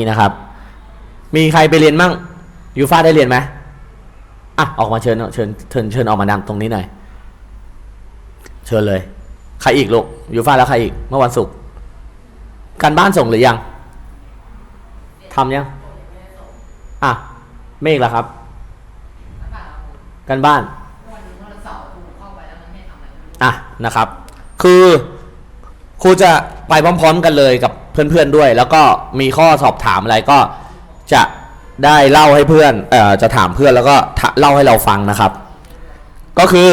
นี่นะครับ มีใครไปเรียนมั่งยูฟาได้เรียนไหมอะออกมาเชิญเชิญเชิญเชิญออกมาดังตรงนี้หน่อยเชิญเลย ใครอีกลูกยูฟาแล้วใครอีกเมื่อวันศุกร์การบ้านส่งหรือยังทำยังอะเมฆล่ะครับการบ้านอะนะครับ คือครูจะไปพร้อม ๆ กันเลยกับ เพื่อนๆด้วย แล้วก็มีข้อสอบถามอะไรก็จะได้เล่าให้เพื่อนเอ่อจะถามเพื่อนแล้วก็เล่าให้เราฟังนะครับ ก็คือ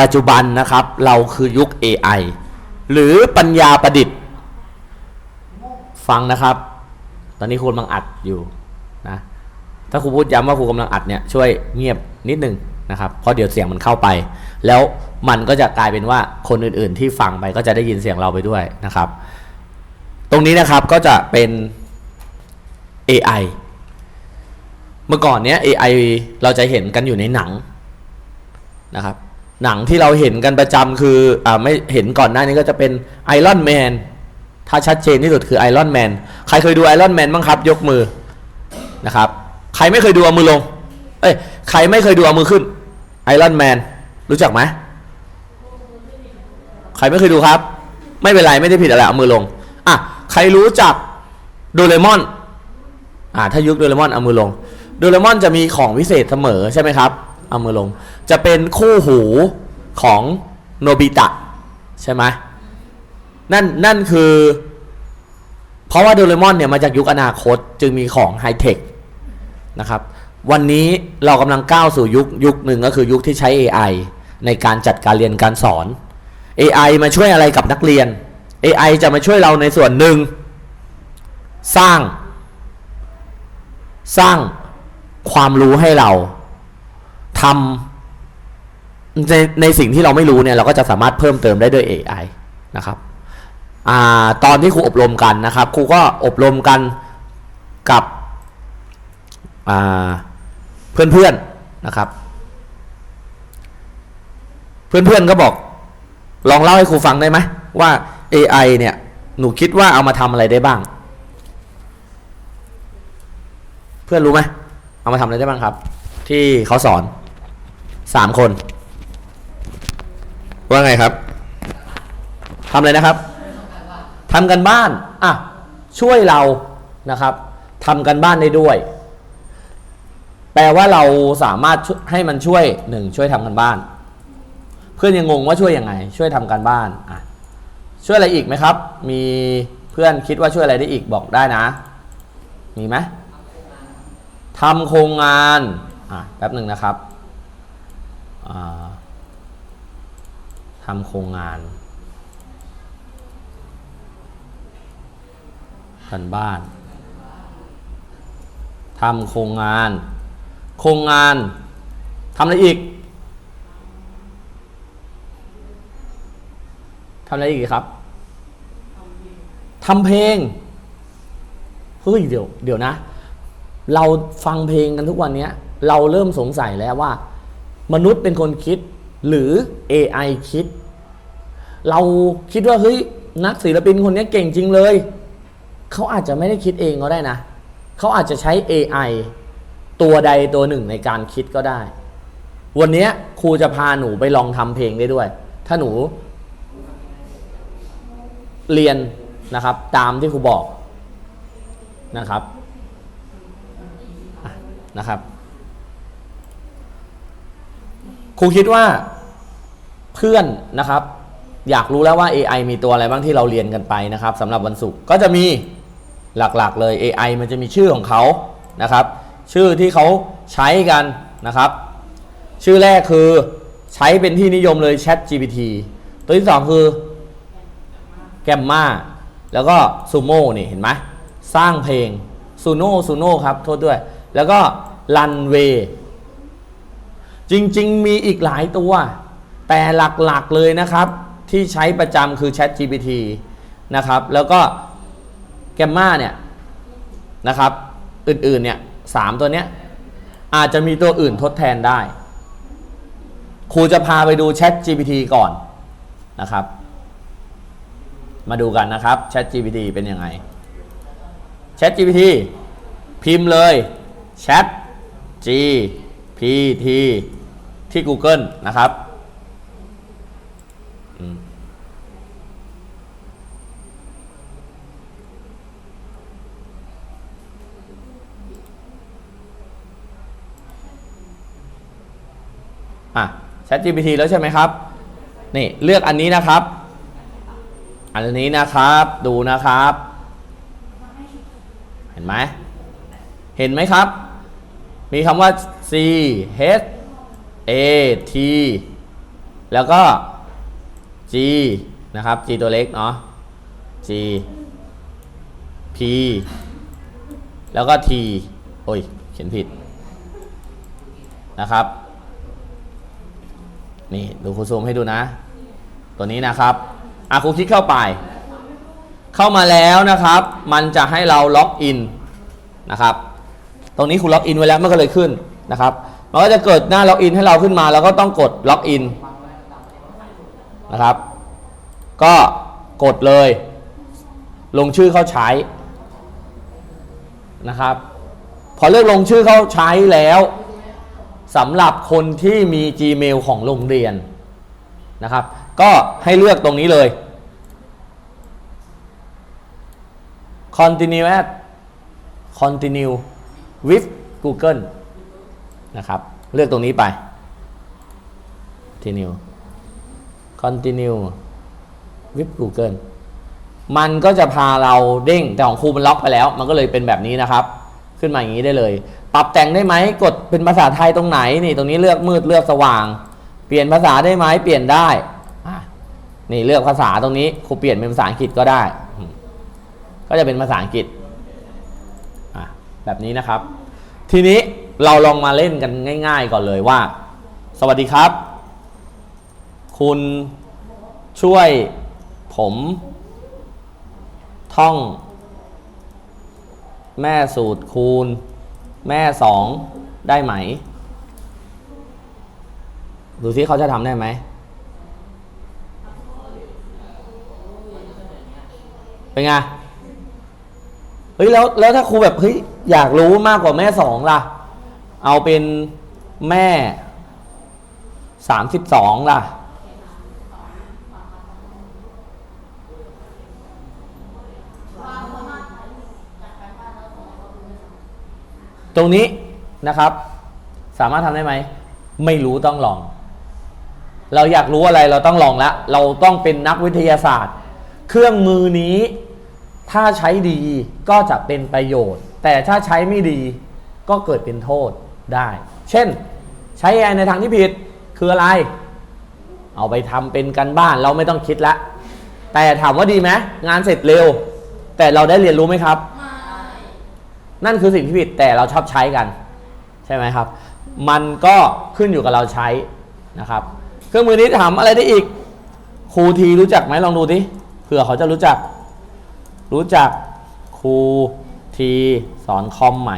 ปัจจุบันนะครับเราคือยุค AI หรือปัญญาประดิษฐ์ ฟังนะครับ ตอนนี้ครูกำลังอัดอยู่นะถ้าครูพูดย้ำว่าครูกำลังอัดเนี่ยช่วยเงียบนิดนึงนะครับเพราะเดี๋ยวเสียงมันเข้าไป แล้วมันก็จะกลายเป็นว่าคนอื่นๆ ที่ฟังไปก็จะได้ยินเสียงเราไปด้วยนะครับ ตรงนี้นะครับก็จะเป็น AI เมื่อก่อนเนี้ย AI เราจะเห็นกันอยู่ในหนังนะครับ หนังที่เราเห็นกันประจำคืออ่าไม่เห็นก่อนหน้านี้ก็จะเป็นไอรอนแมนถ้าชัดเจนที่สุดคือไอรอนแมนใครเคยดูไอรอนแมนบ้างครับ ยกมือนะครับใครไม่เคยดูเอามือลง เอ้ยใครไม่เคยดูเอามือขึ้นไอรอนแมนรู้จักไหมใครไม่เคยดูครับ ไม่เป็นไรไม่ได้ผิดอะไรเอามือลงอะ ใครรู้จักโดเรมอนอ่าถ้ายุคโดเรมอนเอามือลงโดเรมอนจะมีของวิเศษเสมอใช่ไหมครับเอามือลง จะเป็นคู่หูของโนบิตะใช่ไหมนั่นนั่นคือ เพราะว่าโดเรมอนเนี่ยมาจากยุคอนาคตจึงมีของไฮเทคนะครับวันนี้เรากำลังก้าวสู่ยุคยุคหนึ่งก็คือยุคที่ใช้ AI ในการจัดการเรียนการสอน AI มาช่วยอะไรกับนักเรียน AI จะมาช่วยเราในส่วนหนึ่ง สร้าง สร้างความรู้ให้เราทำในในสิ่งที่เราไม่รู้เนี่ยเราก็จะสามารถเพิ่มเติมได้ด้วย AI นะครับอตอนที่ครูอบรมกันนะครับครูก็อบรมกันกับอ่าเพื่อนๆนะครับ เพื่อนๆก็บอก ลองเล่าให้ครูฟังได้ไหมว่า AI เนี่ย หนูคิดว่าเอามาทำอะไรได้บ้าง เพื่อนรู้ไหมเอามาทำอะไรได้บ้างครับ ที่เขาสอนสามคน ว่าไงครับทำอะไรนะครับทำกันบ้านอะช่วยเรานะครับทำกันบ้านได้ด้วย แปลว่าเราสามารถให้มันช่วยหนึ่งช่วยทำกันบ้าน เพื่อนยังงงว่าช่วยยังไง ช่วยทำการบ้านอะ ช่วยอะไรอีกไหมครับ มีเพื่อนคิดว่าช่วยอะไรได้อีกบอกได้นะ มีไหมทำโครงงานอะแป๊บหนึ่งนะครับทำโครงงานกันบ้านทำโครงงาน โครงงานทำอะไรอีกทำอะไรอีกครับ ทำเพลงเฮ้ยเดี๋ยวเดี๋ยวนะ เราฟังเพลงกันทุกวันเนี้ยเราเริ่มสงสัยแล้วว่า มนุษย์เป็นคนคิดหรือ AI คิด เราคิดว่าเฮ้ยนักศิลปินคนนี้เก่งจริงเลย เขาอาจจะไม่ได้คิดเองก็ได้นะ เขาอาจจะใช้ AI ตัวใดตัวหนึ่งในการคิดก็ได้ วันนี้ครูจะพาหนูไปลองทำเพลงได้ด้วย ถ้าหนู เรียน นะครับ ตามที่ครูบอกนะครับนะครับครูคิดว่าเพื่อนนะครับ อยากรู้แล้วว่า AI มีตัวอะไรบ้างที่เราเรียนกันไปนะครับสำหรับวันศุกร์ก็จะมีหลักๆ เลย AI มันจะมีชื่อของเขานะครับ ชื่อที่เขาใช้กันนะครับ ชื่อแรกคือใช้เป็นที่นิยมเลย Chat GPT ตัวที่สองคือแกมมา แล้วก็ซูโม่นี่เห็นไหมสร้างเพลงซูโน่ซูโน่ครับโทษด้วย แล้วก็รันเวจริง ๆ มีอีกหลายตัว แต่หลัก ๆ เลยนะครับ ที่ใช้ประจำคือ Chat GPT นะครับ แล้วก็แกมมาเนี่ยนะครับ อื่น ๆ เนี่ยสามตัวเนี้ยอาจจะมีตัวอื่นทดแทนได้ ครูจะพาไปดู Chat GPT ก่อนนะครับ มาดูกันนะครับ Chat GPT เป็นยังไง Chat GPT พิมพ์เลย Chat GPT ที่ Google นะครับอืมอะ Chat GPT แล้วใช่ไหมครับ นี่เลือกอันนี้นะครับ อันนี้นะครับดูนะครับ เห็นไหมเห็นไหมครับ มีคำว่า C H A T แล้วก็ G นะครับ G ตัวเล็กเนาะ G P แล้วก็ T โอ้ย เขียนผิดนะครับ นี่ ดูครูซูมให้ดูนะ ตัวนี้นะครับ อาครูคลิกเข้าไป เข้ามาแล้วนะครับ มันจะให้เราล็อกอินนะครับ ตรงนี้คุณล็อกอินไว้แล้วมันก็เลยขึ้นนะครับ มันก็จะเกิดหน้าล็อกอินให้เราขึ้นมา แล้วก็ต้องกดล็อกอินนะครับ ก็กดเลย ลงชื่อเข้าใช้นะครับ พอเลือกลงชื่อเข้าใช้แล้วสำหรับคนที่มี Gmail ของโรงเรียนนะครับ ก็ให้เลือกตรงนี้เลย continue at continue with Google นะครับ เลือกตรงนี้ไป continue continue with Google มันก็จะพาเราเด้งแต่ของครูมันล็อกไปแล้ว มันก็เลยเป็นแบบนี้นะครับ ขึ้นมาอย่างนี้ได้เลย ปรับแต่งได้ไหมกดเป็นภาษาไทยตรงไหนนี่ตรงนี้เลือกมืดเลือกสว่าง เปลี่ยนภาษาได้ไหมเปลี่ยนได้ นี่เลือกภาษาตรงนี้ครูเปลี่ยนเป็นภาษาอังกฤษก็ได้ ก็จะเป็นภาษาอังกฤษแบบนี้นะครับ ทีนี้เราลองมาเล่นกันง่าย ๆ ก่อนเลยว่า สวัสดีครับ คุณช่วยผมท่อง แม่สูตรคูณ แม่สองได้ไหม ดูซิเขาจะทำได้ไหม เป็นไง เฮ้ยแล้วแล้วถ้าครูแบบเฮ้ยอยากรู้มากกว่าแม่สองล่ะ เอาเป็นแม่สามสิบสองล่ะ ตรงนี้นะครับ สามารถทำได้ไหม ไม่รู้ต้องลอง เราอยากรู้อะไรเราต้องลองแล้วเราต้องเป็นนักวิทยาศาสตร์ เครื่องมือนี้ ถ้าใช้ดีก็จะเป็นประโยชน์ แต่ถ้าใช้ไม่ดีก็เกิดเป็นโทษได้ เช่น ใช้ AI ในทางที่ผิดคืออะไร เอาไปทำเป็นกันบ้านเราไม่ต้องคิดละ แต่ถามว่าดีไหมงานเสร็จเร็ว แต่เราได้เรียนรู้ไหมครับ นั่นคือสิ่งที่ผิดแต่เราชอบใช้กัน ใช่ไหมครับ มันก็ขึ้นอยู่กับเราใช้นะครับ เครื่องมือนี้ถามอะไรได้อีกครูทีรู้จักไหมลองดูดิเผื่อเขาจะรู้จัก รู้จักครูทีสอนคอมไหม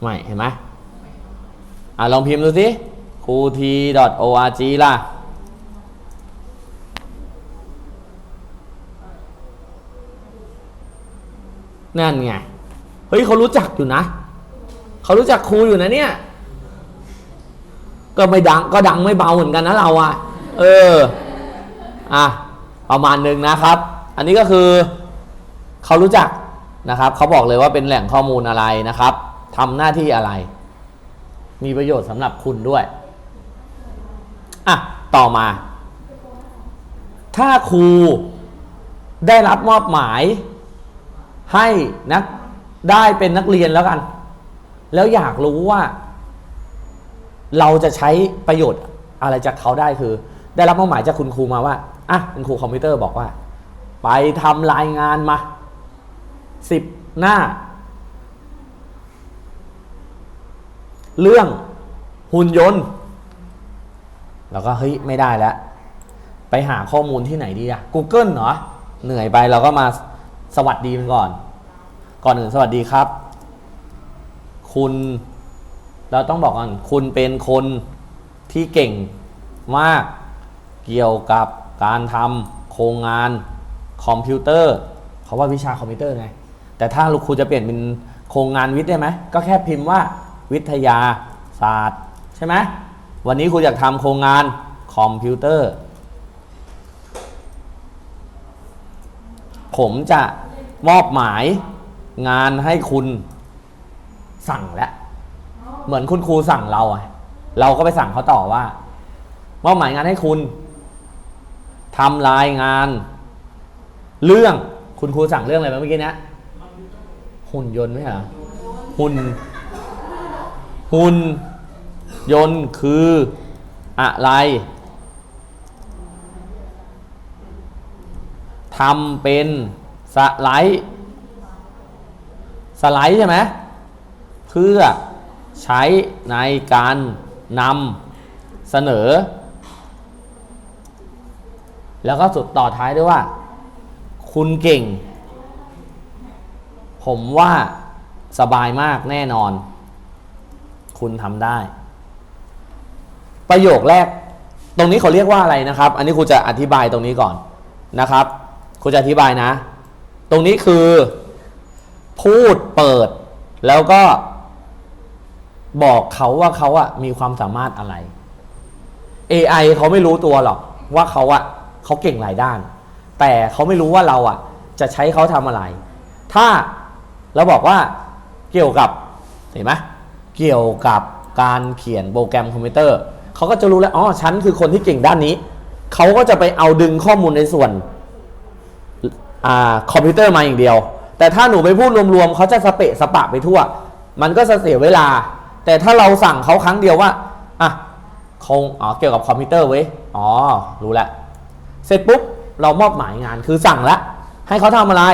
ไม่ เห็นไหมอะลองพิมพ์ดูสิครูที .org ล่ะ นั่นไง เฮ้ยเขารู้จักอยู่นะ เขารู้จักครูอยู่นะเนี่ย ก็ไม่ดังก็ดังไม่เบาเหมือนกันนะเราอะ เอออะประมาณหนึ่งนะครับ อันนี้ก็คือเขารู้จักนะครับเขาบอกเลยว่าเป็นแหล่งข้อมูลอะไรนะครับทำหน้าที่อะไร มีประโยชน์สำหรับคุณด้วยอะต่อมา ถ้าครูได้รับมอบหมาย ให้นักได้เป็นนักเรียนแล้วกัน แล้วอยากรู้ว่า เราจะใช้ประโยชน์อะไรจากเขาได้คือ ได้รับมอบหมายจากคุณครูมาว่าอะคุณครูคอมพิวเตอร์บอกว่า ไปทำรายงานมาสิบหน้า เรื่องหุ่นยนต์ แล้วก็เฮ้ยไม่ได้แล้ว ไปหาข้อมูลที่ไหนดีอะ Google เหรอ เหนื่อยไปเราก็มาสวัสดีมันก่อน ก่อนอื่นสวัสดีครับ คุณเราต้องบอกก่อนคุณเป็นคนที่เก่งมาก เกี่ยวกับการทำโครงงานคอมพิวเตอร์เขาว่าวิชาคอมพิวเตอร์ไง แต่ถ้าลูกครูจะเปลี่ยนเป็นโครงงานวิทย์ได้ไหม ก็แค่พิมพ์ว่าวิทยาศาสตร์ใช่ไหมวันนี้ครูอยากทำโครงงานคอมพิวเตอร์ ผมจะมอบหมายงานให้คุณสั่งแล้วเหมือนคุณครูสั่งเราอะเราก็ไปสั่งเขาต่อว่า มอบหมายงานให้คุณ ทำรายงาน เรื่องคุณครูสั่งเรื่องอะไรมาเมื่อกี้เนี้ยหุ่นยนต์ไหมเหรอหุ่น หุ่นยนต์คืออะไรทำเป็นสไลด์สไลด์ใช่ไหมเพื่อใช้ในการนำเสนอ แล้วก็สุดต่อท้ายด้วยว่า คุณเก่ง ผมว่าสบายมากแน่นอน คุณทำได้ ประโยคแรก ตรงนี้เขาเรียกว่าอะไรนะครับ อันนี้ครูจะอธิบายตรงนี้ก่อนนะครับครูจะอธิบายนะ ตรงนี้คือ พูดเปิด แล้วก็บอกเขาว่าเขาอะมีความสามารถอะไร AI เขาไม่รู้ตัวหรอกว่าเขาอะ เขาเก่งหลายด้าน แต่เขาไม่รู้ว่าเราอะ จะใช้เขาทำอะไร ถ้าเราบอกว่าเกี่ยวกับเห็นไหมเกี่ยวกับการเขียนโปรแกรมคอมพิวเตอร์เขาก็จะรู้แล้วอ๋อฉันคือคนที่เก่งด้านนี้เขาก็จะไปเอาดึงข้อมูลในส่วนอ่าคอมพิวเตอร์มาอย่างเดียว แต่ถ้าหนูไปพูดรวมๆเขาจะสเปะสปะไปทั่ว มันก็จะเสียเวลา แต่ถ้าเราสั่งเขาครั้งเดียวว่าอะคงอ๋อเกี่ยวกับคอมพิวเตอร์เว้ยอ๋อรู้แล้ว เสร็จปุ๊บเรามอบหมายงานคือสั่งแล้วให้เขาทำอะไร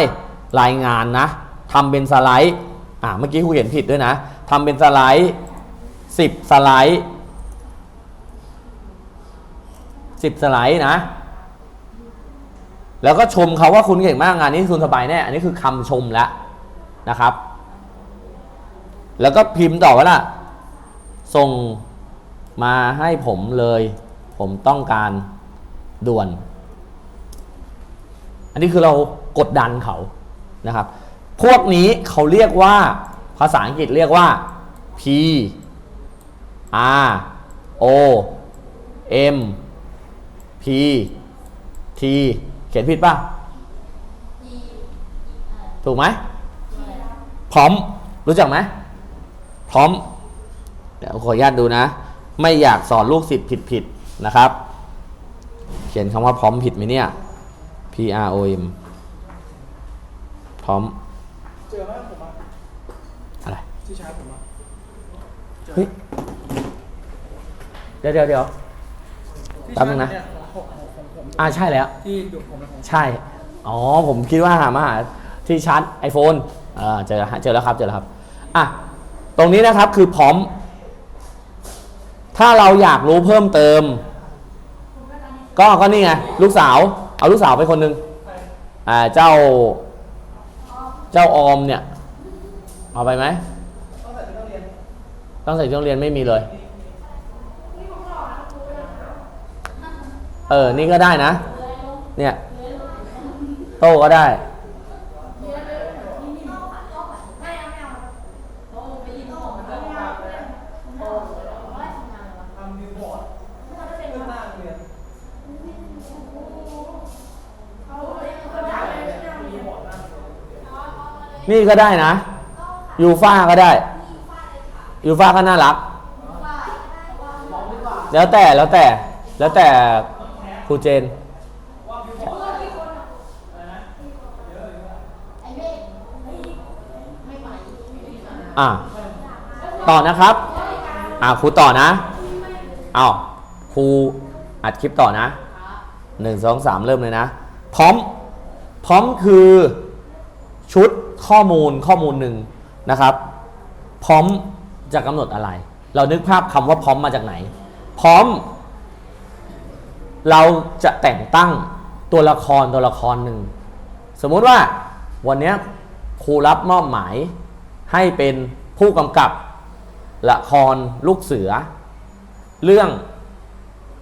รายงานนะทำเป็นสไลด์อ่าเมื่อกี้ครูเห็นผิดด้วยนะทำเป็นสไลด์สิบสไลด์สิบสไลด์นะ แล้วก็ชมเขาว่าคุณเก่งมากงานนี้คุณสบายแน่อันนี้คือคำชมแล้วนะครับ แล้วก็พิมพ์ต่อว่าล่ะส่งมาให้ผมเลย ผมต้องการด่วน อันนี้คือเรากดดันเขานะครับ พวกนี้เขาเรียกว่าภาษาอังกฤษเรียกว่า P R O M P T เขียนผิดป่ะ ถูกไหม พร้อม รู้จักไหม พร้อม เดี๋ยวขออนุญาตดูนะ ไม่อยากสอนลูกศิษย์ผิดผิดๆนะครับ เขียนคำว่าพร้อมผิดไหมเนี่ย P R O M พร้อม เจอไหมผมอะอะไร ที่ชาร์จผมอะเจอเฮ้ย เดี๋ยวเดี๋ยวเดี๋ยว ที่แป๊บนึงนะชาร์จเยของของของผมอ่าใช่แล้ว ที่ดูดผมนะผมใช่ อ๋อ ผมคิดว่าหามาหาที่ชาร์จ iPhone อ่าเจอแล้วฮะเจอแล้วครับ เจอแล้วครับ อะ ตรงนี้นะครับคือพร้อม ถ้าเราอยากรู้เพิ่มเติม ก็ก็นี่ไง ลูกสาว เอาลูกสาวไปคนหนึ่งอ่าเจ้า เจ้าออมเนี่ย เอาไปไหมต้องใส่ชุดนักเรียนไม่มีเลย เออ นี่ก็ได้นะ เนี่ย โต้ก็ได้ นี่ก็ได้นะ ยูฟ่าก็ได้ ยูฟ่าก็น่ารัก แล้วแต่แล้วแต่แล้วแต่ครูเจน อะต่อนะครับ อะครูต่อนะเอาวครูอัดคลิปต่อนะหนึ่งสองสามเริ่มเลยนะ พร้อม พร้อมคือชุด ข้อมูลข้อมูลหนึ่งนะครับพร้อมจะกำหนดอะไร เรานึกภาพคำว่าพร้อมมาจากไหน พร้อม เราจะแต่งตั้งตัวละครตัวละครหนึ่งสมมุติว่าวันนี้ครูรับมอบหมายให้เป็นผู้กำกับละครลูกเสือ เรื่อง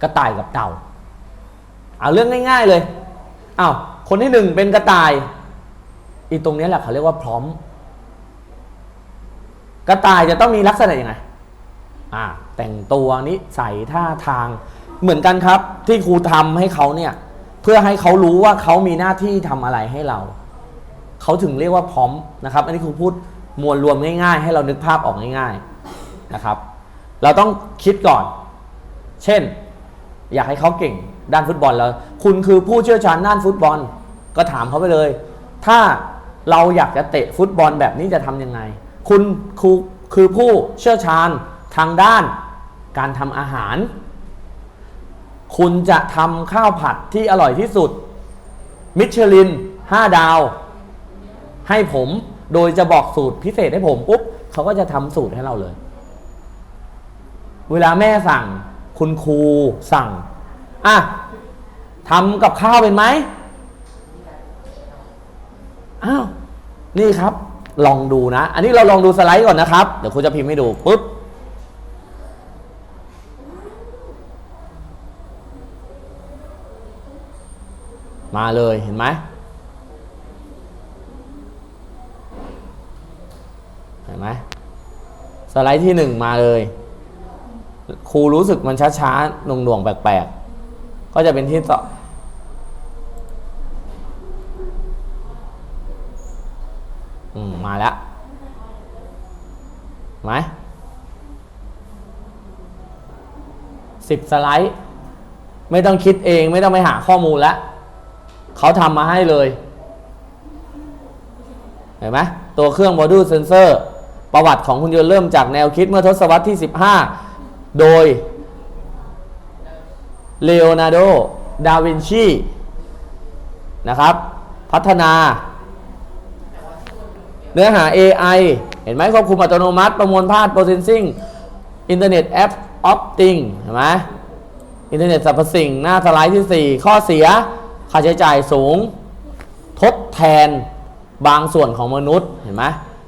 กระต่ายกับเต่าเอาเรื่องง่าย ๆเลยอ้าวคนที่หนึ่งเป็นกระต่าย อีตรงนี้แหละเขาเรียกว่าพร้อม กระต่ายจะต้องมีลักษณะยังไงอ่าแต่งตัวนิสัยท่าทางเหมือนกันครับ ที่ครูทำให้เขาเนี่ยเพื่อให้เขารู้ว่าเขามีหน้าที่ทำอะไรให้เรา เขาถึงเรียกว่าพร้อมนะครับ อันนี้ครูพูดมวลรวมง่าย ๆ ให้เรานึกภาพออกง่ายๆนะครับ เราต้องคิดก่อน เช่น อยากให้เขาเก่งด้านฟุตบอลแล้ว คุณคือผู้เชี่ยวชาญด้านฟุตบอล ก็ถามเขาไปเลย ถ้า เราอยากจะเตะฟุตบอลแบบนี้จะทำยังไง คุณครูคือผู้เชี่ยวชาญทางด้านการทำอาหาร คุณจะทำข้าวผัดที่อร่อยที่สุด มิชลิน 5 ดาว ให้ผมโดยจะบอกสูตรพิเศษให้ผมปุ๊บเขาก็จะทำสูตรให้เราเลย เวลาแม่สั่ง คุณครูสั่งอะทำกับข้าวเป็นไหม อ้าวนี่ครับ ลองดูนะ อันนี้เราลองดูสไลด์ก่อนนะครับ เดี๋ยวครูจะพิมพ์ให้ดูปุ๊บมาเลยเห็นไหมเห็นไหมสไลด์ที่หนึ่งมาเลยครูรู้สึกมันช้าๆหน่วงๆแปลกๆ ก็จะเป็นที่ต่ออื มาแล้วไหมสิบสไลด์ ไม่ต้องคิดเองไม่ต้องไปหาข้อมูลแล้วเขาทำมาให้เลย เห็นไหมตัวเครื่อง Module Sensor ประวัติของคุณยนต์เริ่มจากแนวคิดเมื่อทศวรรษที่ 15 โดยเลโอนาร์โด ดาวินชีนะครับ พัฒนา เนื้อหา AI เห็นไหมควบคุมอัตโนมัติประมวลภาพ processing อินเทอร์เน็ตแอป of thing เห็นไหมอินเทอร์เน็ตสรรพสิ่งหน้าสไลด์ที่ 4 ข้อเสีย ค่าใช้จ่ายสูง ทดแทนบางส่วนของมนุษย์เห็นไหม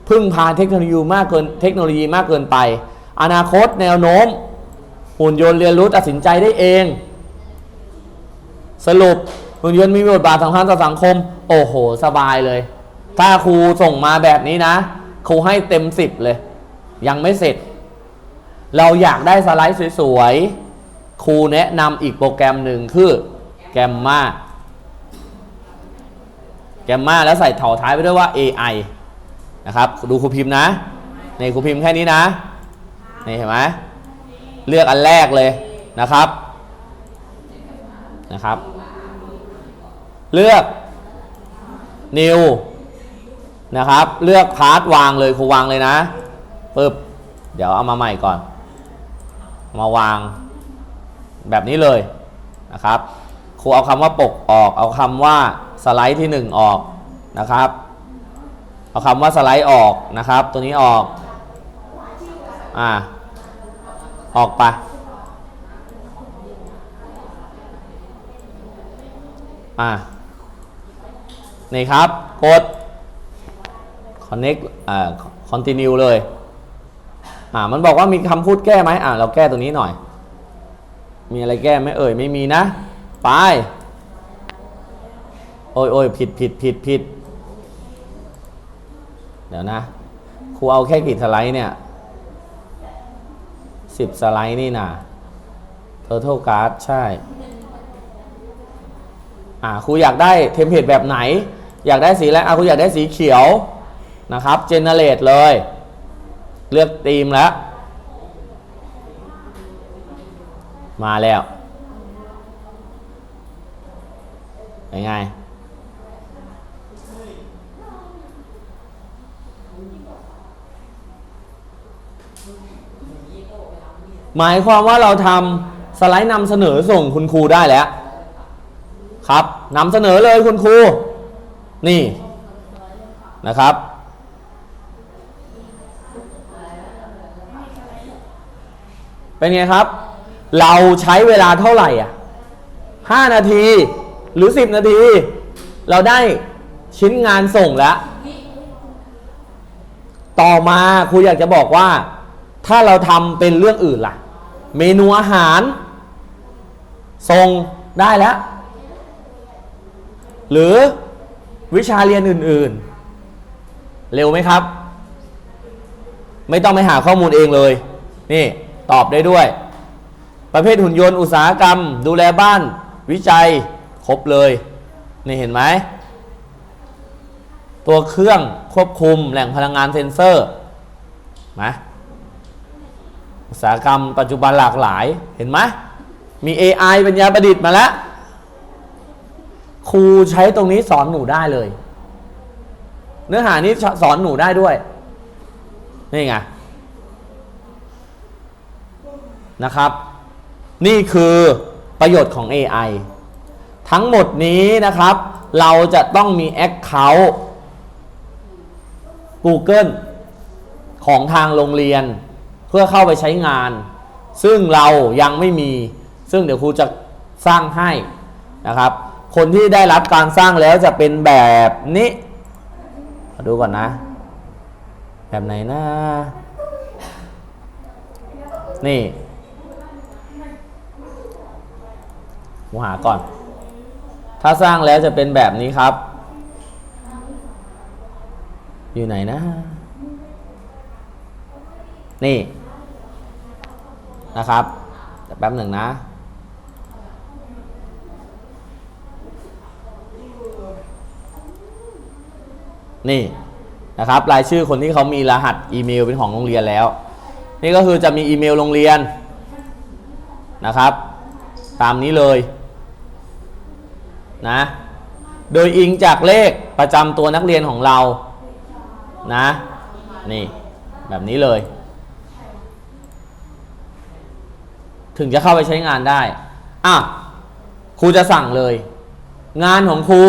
พึ่งพาเทคโนโลยีมากเกินเทคโนโลยีมากเกินไป อนาคตแนวโน้ม หุ่นยนต์เรียนรู้ตัดสินใจได้เอง สรุปหุ่นยนต์มีบทบาทสำคัญต่อสังคม โอ้โห สบายเลย ถ้าครูส่งมาแบบนี้นะครูให้เต็มสิบเลย ยังไม่เสร็จ เราอยากได้สไลด์สวยๆครูแนะนำอีกโปรแกรมหนึ่งคือแกมมาแกมมาแล้วใส่เถาท้ายไปด้วยว่า AI นะครับ ดูครูพิมพ์นะในครูพิมพ์แค่นี้นะนี่เห็นไหมเลือกอันแรกเลยนะครับนะครับ เลือก new นะครับ เลือกพาร์ทวางเลยครูวางเลยนะปึ๊บเดี๋ยวเอามาใหม่ก่อน มาวางแบบนี้เลยนะครับครูเอาคำว่าปกออก เอาคำว่าสไลด์ที่ 1 ออกนะครับ เอาคำว่าสไลด์ออกนะครับ ตัวนี้ออกอ่าออกไปอ่านี่ครับ กด connect อ่า continue เลย อ่า มันบอกว่ามีคำพูดแก้ไหมอ่าเราแก้ตัวนี้หน่อย มีอะไรแก้ไหมเอ่ย ไม่มีนะ ไป โอ้ยโอ้ยผิดผิดผิดผิด เดี๋ยวนะ ครูเอาแค่กี่สไลด์เนี่ยสิบสไลด์นี่นะ total card ใช่ อ่าครูอยากได้เทมเพลตแบบไหน อยากได้สีอะไรอะครูอยากได้สีเขียว นะครับ generate เลย เลือกธีมแล้ว มาแล้วเป็นไงหมายความว่าเราทำสไลด์นำเสนอส่งคุณครูได้แล้ว ครับนำเสนอเลยคุณครู นี่นะครับ เป็นไงครับ เราใช้เวลาเท่าไหร่อะห้านาทีหรือสิบนาที เราได้ชิ้นงานส่งแล้วต่อมาครูอยากจะบอกว่า ถ้าเราทำเป็นเรื่องอื่นล่ะ เมนูอาหารส่งได้แล้ว หรือวิชาเรียนอื่นๆ เร็วไหมครับ ไม่ต้องไปหาข้อมูลเองเลย นี่ ตอบได้ด้วย ประเภทหุ่นยนต์อุตสาหกรรม ดูแลบ้าน วิจัย ครบเลย นี่เห็นไหม ตัวเครื่องควบคุมแหล่งพลังงานเซ็นเซอร์นะอุตสาหกรรมปัจจุบันหลากหลายเห็นไหมมี AI ปัญญาประดิษฐ์มาแล้ว ครูใช้ตรงนี้สอนหนูได้เลย เนื้อหานี้สอนหนูได้ด้วย นี่ไง นะครับ นี่คือประโยชน์ของ AI ทั้งหมดนี้นะครับ เราจะต้องมี Account Google ของทางโรงเรียน เพื่อเข้าไปใช้งาน ซึ่งเรายังไม่มี ซึ่งเดี๋ยวครูจะสร้างให้นะครับ คนที่ได้รับการสร้างแล้วจะเป็นแบบนี้ดูก่อนนะ แบบไหนนะนี่ ผมหาก่อน ถ้าสร้างแล้วจะเป็นแบบนี้ครับ อยู่ไหนนะ นี่ นะครับแป๊บหนึ่งนะนี่นะครับรายชื่อคนที่เขามีรหัสอีเมลเป็นของโรงเรียนแล้ว นี่ก็คือจะมีอีเมลโรงเรียนนะครับ ตามนี้เลย นะโดยอิงจากเลขประจำตัวนักเรียนของเรานะนี่แบบนี้เลย ถึงจะเข้าไปใช้งานได้อะครูจะสั่งเลย งานของครู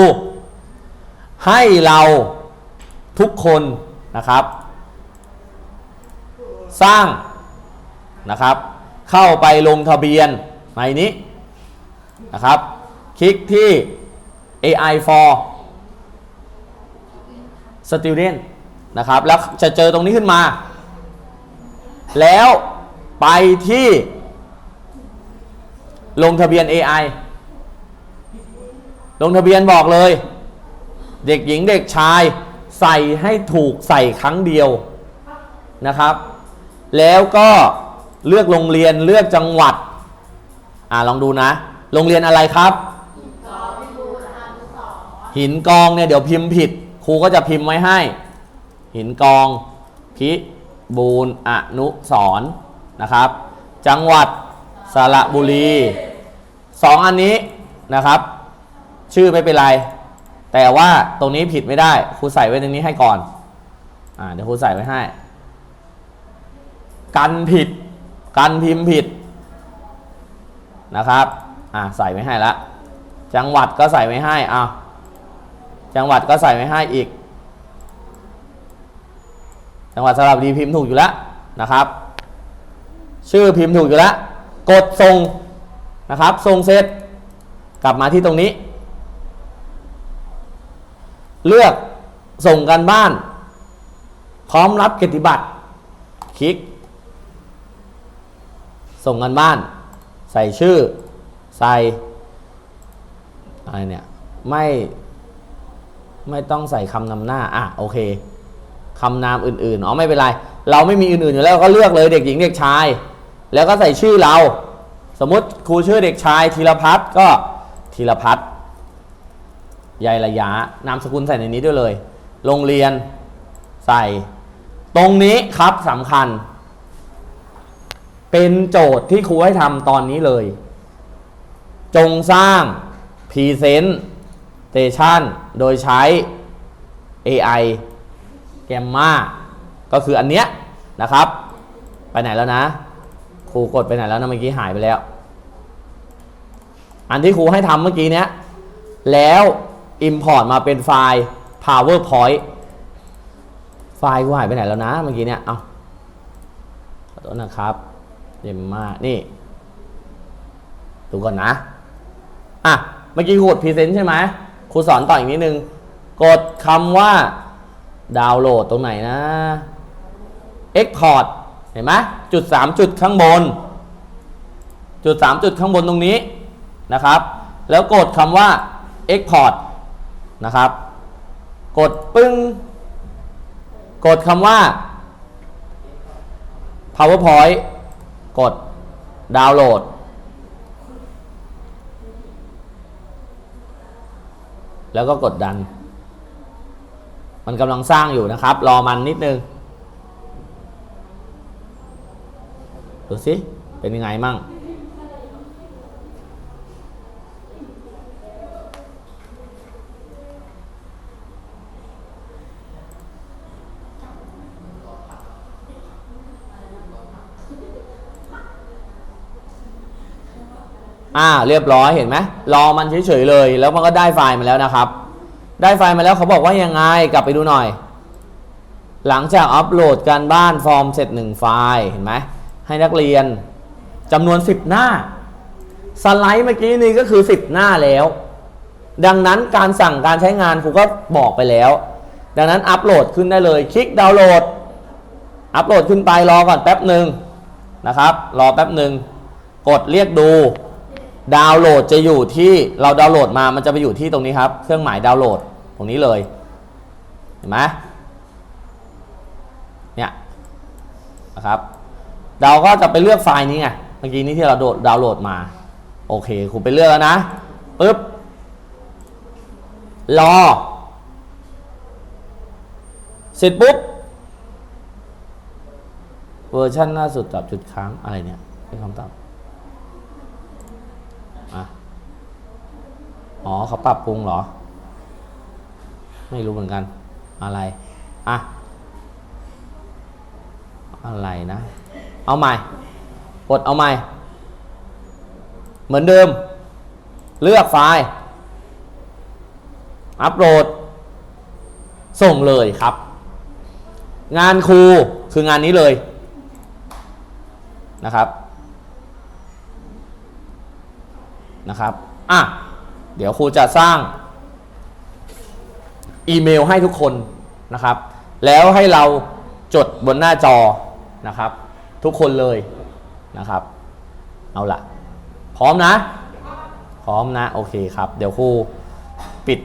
ให้เราทุกคนนะครับ สร้างนะครับ เข้าไปลงทะเบียนในนี้นะครับ คลิกที่ AI for student นะครับ แล้วจะเจอตรงนี้ขึ้นมา แล้วไปที่ลงทะเบียน AI ลงทะเบียนบอกเลย เด็กหญิงเด็กชายใส่ให้ถูกใส่ครั้งเดียวนะครับ แล้วก็เลือกโรงเรียนเลือกจังหวัด อ่าลองดูนะ โรงเรียนอะไรครับ หินกองเนี่ยเดี๋ยวพิมพ์ผิด ครูก็จะพิมพ์ไว้ให้ หินกองพิบูลอนุสรณ์นะครับ จังหวัดสระบุรีสองอันนี้นะครับ ชื่อไม่เป็นไร แต่ว่าตรงนี้ผิดไม่ได้ครูใส่ไว้ตรงนี้ให้ก่อนอ่าเดี๋ยวครูใส่ไว้ให้ กันผิด กันพิมพ์ผิดนะครับอ่าใส่ไว้ให้ละจังหวัดก็ใส่ไว้ให้อ้า จังหวัดก็ใส่ไว้ให้อีก จังหวัดสระบุรีพิมพ์ถูกอยู่แล้วนะครับ ชื่อพิมพ์ถูกอยู่แล้ว กดส่งนะครับส่งเสร็จกลับมาที่ตรงนี้ เลือกส่งกันบ้าน พร้อมรับเกียรติบัตรคลิก ส่งกันบ้าน ใส่ชื่อ ใส่อะไรเนี่ยไม่ ไม่ต้องใส่คำนำหน้า อะโอเคคำนามอื่นๆอ๋อไม่เป็นไร เราไม่มีอื่นๆอยู่แล้วก็เลือกเลยเด็กหญิงเด็กชาย แล้วก็ใส่ชื่อเรา สมมติครูชื่อเด็กชายธีรพัฒน์ก็ธีรพัฒน์ยายระยะนามสกุลใส่ในนี้ด้วยเลย โรงเรียนใส่ ตรงนี้ครับสำคัญ เป็นโจทย์ที่ครูให้ทำตอนนี้เลย จงสร้างพรีเซนต์ Station โดยใช้ AI แกมมาก็คืออันเนี้ยนะครับ ไปไหนแล้วนะ ครูกดไปไหนแล้วนะเมื่อกี้หายไปแล้ว อันที่ครูให้ทำเมื่อกี้เนี้ย แล้ว Import มาเป็นไฟล์ PowerPoint ไฟล์กูหายไปไหนแล้วนะเมื่อกี้เนี้ย เอาขอโทษนะครับเยมมากนี่ ดูก่อนนะ อะ เมื่อกี้ครูกด Present ใช่ไหม ครูสอนต่ออีกนิดนึง กดคำว่าดาวน์โหลดตรงไหนนะ Export เห็นไหมจุด 3 จุดข้างบน จุด 3 จุดข้างบนตรงนี้นะครับ แล้วกดคำว่า Export นะครับ กดปึ้ง กดคำว่า PowerPoint กดดาวน์โหลด แล้วก็กดดัน มันกำลังสร้างอยู่นะครับ รอมันนิดนึง ดูสิ เป็นยังไงมั่ง อ่าเรียบร้อยเห็นไหมรอมันเฉยๆเลย แล้วมันก็ได้ไฟล์มาแล้วนะครับ ได้ไฟล์มาแล้วเขาบอกว่ายังไงกลับไปดูหน่อย หลังจากอัปโหลดการบ้านฟอร์มเสร็จหนึ่งไฟล์เห็นไหมให้นักเรียนจำนวน 10 หน้า สไลด์เมื่อกี้นี้ก็คือ 10 หน้าแล้ว ดังนั้นการสั่งการใช้งานครูก็บอกไปแล้ว ดังนั้นอัปโหลดขึ้นได้เลย คลิกดาวน์โหลด อัปโหลดขึ้นไปรอก่อนแป๊บหนึ่งนะครับ รอแป๊บหนึ่งกดเรียกดู ดาวน์โหลดจะอยู่ที่เราดาวน์โหลดมา มันจะไปอยู่ที่ตรงนี้ครับ เครื่องหมายดาวน์โหลดตรงนี้เลย เห็นไหมเนี่ยนะครับ เราก็จะไปเลือกไฟล์นี้ไง เมื่อกี้นี้ที่เราโดดดาวน์โหลดมา โอเคครูไปเลือกแล้วนะปึ๊บ รอ เสร็จปุ๊บ เวอร์ชันล่าสุดจับจุดค้างอะไรเนี่ยเป็นคำตอบอะ อ๋อเขาปรับปรุงเหรอ ไม่รู้เหมือนกัน อะไร อะ อะไรนะ เอาใหม่กดเอาใหม่ เหมือนเดิม เลือกไฟล์ อัปโหลด ส่งเลยครับ งานครูคืองานนี้เลยนะครับ นะครับ อะ เดี๋ยวครูจะสร้างอีเมลให้ทุกคนนะครับ แล้วให้เราจดบนหน้าจอนะครับ ทุกคนเลยนะครับ เอาละพร้อมนะ พร้อมนะ โอเคครับ เดี๋ยวครูปิด